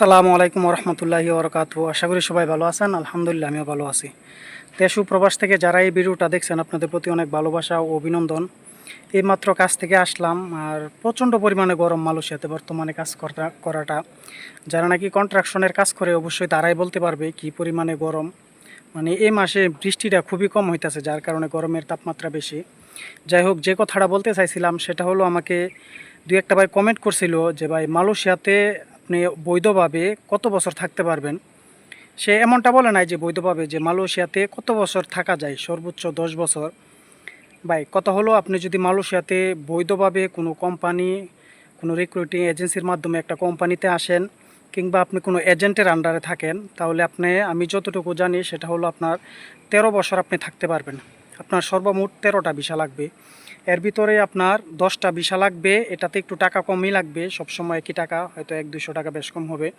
আসসালামু আলাইকুম রহমতুল্লাহি ওরকাত আশা করি সবাই ভালো আছেন। আলহামদুলিল্লাহ, আমিও ভালো আছি। তেসু প্রবাস থেকে যারা এই ভিডিওটা দেখছেন, আপনাদের প্রতি অনেক ভালোবাসা ও অভিনন্দন। এইমাত্র কাজ থেকে আসলাম, আর প্রচণ্ড পরিমাণে গরম মালয়েশিয়াতে বর্তমানে কাজ করা করাটা। যারা নাকি কন্ট্রাকশনের কাজ করে, অবশ্যই তারাই বলতে পারবে কি পরিমাণে গরম। মানে এই মাসে বৃষ্টিটা খুবই কম হইতেছে, যার কারণে গরমের তাপমাত্রা বেশি। যাই হোক, যে কথাটা বলতে চাইছিলাম, সেটা হলো আমাকে দু একটা ভাই কমেন্ট করছিল যে, ভাই, মালয়েশিয়াতে আপনি বৈধভাবে কত বছর থাকতে পারবেন? সে এমনটা বলে নাই যে বৈধভাবে যে মালয়েশিয়াতে কত বছর থাকা যায়, সর্বোচ্চ দশ বছর। ভাই, কথা হলো আপনি যদি মালয়েশিয়াতে বৈধভাবে কোনো কোম্পানি, কোনো রিক্রুটিং এজেন্সির মাধ্যমে একটা কোম্পানিতে আসেন কিংবা আপনি কোনো এজেন্টের আন্ডারে থাকেন, তাহলে আপনি, আমি যতটুকু জানি সেটা হলো আপনার তেরো বছর আপনি থাকতে পারবেন। আপনার সর্বমোট তেরোটা ভিসা লাগবে। এর ভিতরে আপনার দশটা ভিসা লাগবে, এটাতে একটু টাকা কমই লাগবে, সবসময় একই টাকা? হয়তো এক দুশো টাকা বেশ কম হবে।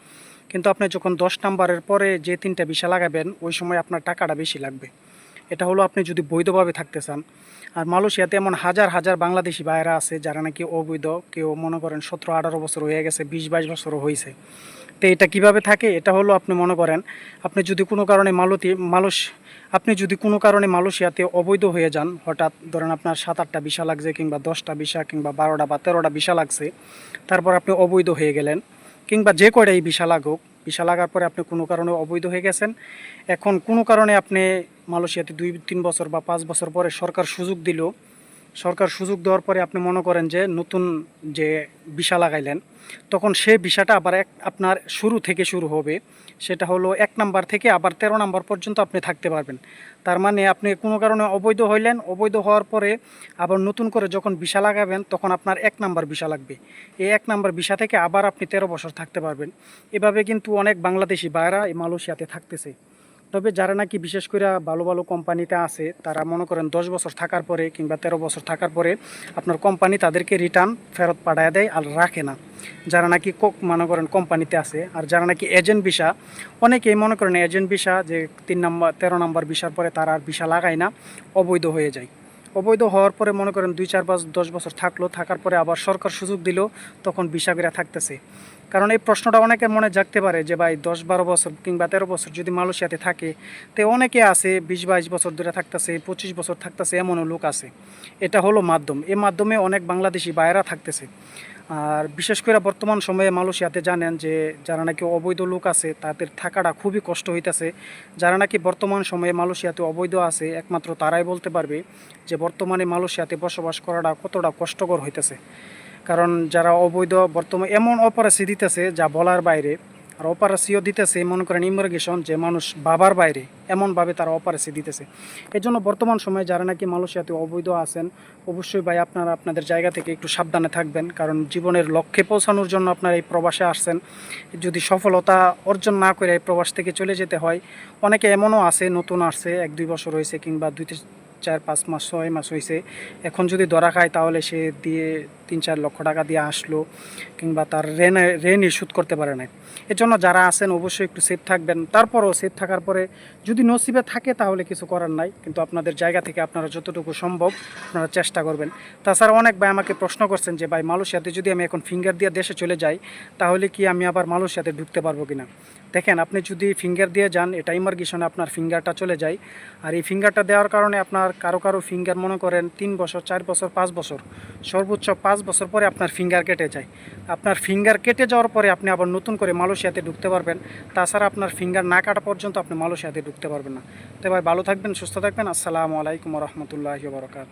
কিন্তু আপনি যখন দশ নাম্বারের পরে যে তিনটা ভিসা লাগাবেন, ওই সময় আপনার টাকাটা বেশি লাগবে। এটা হলো আপনি যদি বৈধভাবে থাকতে চান। আর মালয়েশিয়াতে এমন হাজার হাজার বাংলাদেশি বাইরা আছে, যারা নাকি অবৈধ, কেউ মনে করেন সতেরো, আঠারো বছর হয়ে গেছে, বিশ, বাইশ বছরও হয়েছে তো এটা কীভাবে থাকে, এটা হলো আপনি মনে করেন, আপনি যদি কোনো কারণে মালতি, মালস, আপনি যদি কোনো কারণে মালয়েশিয়াতে অবৈধ হয়ে যান, হঠাৎ ধরেন আপনার সাত আটটা ভিসা লাগছে কিংবা দশটা ভিসা কিংবা বারোটা বা তেরোটা ভিসা লাগছে, তারপর আপনি অবৈধ হয়ে গেলেন, কিংবা যে কয়টাই ভিসা লাগুক, ভিসা লাগার পরে আপনি কোনো কারণে অবৈধ হয়ে গেছেন, এখন কোনো কারণে আপনি মালয়েশিয়াতে দুই, তিন বছর বা পাঁচ বছর পরে সরকার সুযোগ দিল সরকার সুযোগ দেওয়ার পরে আপনি মনে করেন যে নতুন যে ভিসা লাগাইলেন, তখন সে ভিসাটা আবার এক, আপনার শুরু থেকে শুরু হবে। সেটা হলো এক নাম্বার থেকে আবার তেরো নাম্বার পর্যন্ত আপনি থাকতে পারবেন। তার মানে আপনি কোনো কারণে অবৈধ হইলেন, অবৈধ হওয়ার পরে আবার নতুন করে যখন ভিসা লাগাবেন, তখন আপনার এক নাম্বার ভিসা লাগবে। এই এক নাম্বার ভিসা থেকে আবার আপনি তেরো বছর থাকতে পারবেন। এভাবে কিন্তু অনেক বাংলাদেশি বাইরা এই মালয়েশিয়াতে থাকতেছে। তবে যারা নাকি বিশেষ করে ভালো ভালো কোম্পানিতে আছে, তারা মনে করেন দশ বছর থাকার পরে কিংবা তেরো বছর থাকার পরে আপনার কোম্পানি তাদেরকে রিটার্ন ফেরত পাঠায় দেয় আর রাখে না। যারা নাকি কোক মনে করেন কোম্পানিতে আছে আর যারা নাকি এজেন্ট ভিসা অনেকেই মনে করেন এজেন্ট ভিসা যে তিন নম্বর, তেরো নম্বর ভিসার পরে তারা আর ভিসা লাগায় না, অবৈধ হয়ে যায়। অবৈধ হওয়ার পরে মনে করেন দুই, চার, পাঁচ, দশ বছর থাকল, থাকার পরে আবার সরকার সুযোগ দিল, তখন ভিসা থাকতেছে। কারণ এই প্রশ্নটা অনেকের মনে জাগতে পারে যে, ভাই, দশ, বারো বছর কিংবা তেরো বছর যদি মালয়েশিয়াতে থাকে, তে অনেকে আছে, বিশ, বাইশ বছর ধরে থাকতেছে, পঁচিশ বছর থাকতেছে, এমনও লোক আছে। এটা হলো মাধ্যম। এ মাধ্যমে অনেক বাংলাদেশি বাইরা থাকতেছে। আর বিশেষ করে বর্তমান সময়ে মালয়েশিয়াতে জানেন যে যারা নাকি অবৈধ লোক আছে, তাদের থাকাটা খুবই কষ্ট হইতেছে। যারা নাকি বর্তমান সময়ে মালয়েশিয়াতে অবৈধ আছে, একমাত্র তারাই বলতে পারবে যে বর্তমানে মালয়েশিয়াতে বসবাস করাটা কতটা কষ্টকর হইতেছে। কারণ যারা অবৈধ বর্তমানে এমন অপরাধী দিতেছে যা বলার বাইরে আর অপারেসিও দিতেছে, মনে করেন ইমিগ্রেশন যে মানুষ বাবার বাইরে এমনভাবে তারা অপারেসি দিতেছে। এই জন্য বর্তমান সময়ে যারা নাকি মালয়েশিয়াতে অবৈধ আছেন, অবশ্যই ভাই আপনারা আপনাদের জায়গা থেকে একটু সাবধানে থাকবেন, কারণ জীবনের লক্ষ্যে পৌঁছানোর জন্য আপনারা এই প্রবাসে আসছেন। যদি সফলতা অর্জন না করে এই প্রবাস থেকে চলে যেতে হয়, অনেকে এমনও আছে, নতুন আসছে, এক দুই বছর হয়েছে কিংবা দুই চার পাঁচ মাস, ছয় মাস হয়েছে। এখন যদি ধরা খায় তাহলে সে দিয়ে তিন চার লক্ষ টাকা দিয়ে আসলো কিংবা তার রেন রেন ইস্যুত করতে পারে না এর জন্য যারা আছেন অবশ্যই একটু সেফ থাকবেন। তারপরও সেফ থাকার পরে যদি নসিবে থাকে তাহলে কিছু করার নাই, কিন্তু আপনাদের জায়গা থেকে আপনারা যতটুকু সম্ভব আপনারা চেষ্টা করবেন। তাছাড়া অনেক ভাই আমাকে প্রশ্ন করছেন যে, ভাই, মালয়েশিয়াতে যদি আমি এখন ফিঙ্গার দিয়ে দেশে চলে যাই, তাহলে কি আমি আবার মালয়েশিয়াতে ঢুকতে পারব কিনা? দেখেন, আপনি যদি ফিঙ্গার দিয়ে যান, এটা ইমার্গেশনে আপনার ফিঙ্গারটা চলে যায়। আর এই ফিঙ্গারটা দেওয়ার কারণে আপনার কারও কারও ফিঙ্গার মনে করেন তিন বছর, চার বছর, পাঁচ বছর, সর্বোচ্চ পাঁচ বছর পরে আপনার ফিঙ্গার কেটে যায়। আপনার ফিঙ্গার কেটে যাওয়ার পরে আপনি আবার নতুন করে মালয়েশিয়াতে ঢুকতে পারবেন। তাছাড়া আপনার ফিঙ্গার না কাটা পর্যন্ত আপনি মালয়েশিয়াতে ঢুকতে পারবেন না। তো ভাই, ভালো থাকবেন, সুস্থ থাকবেন। আসসালামু আলাইকুম রহমতুল্লাহি বরকাত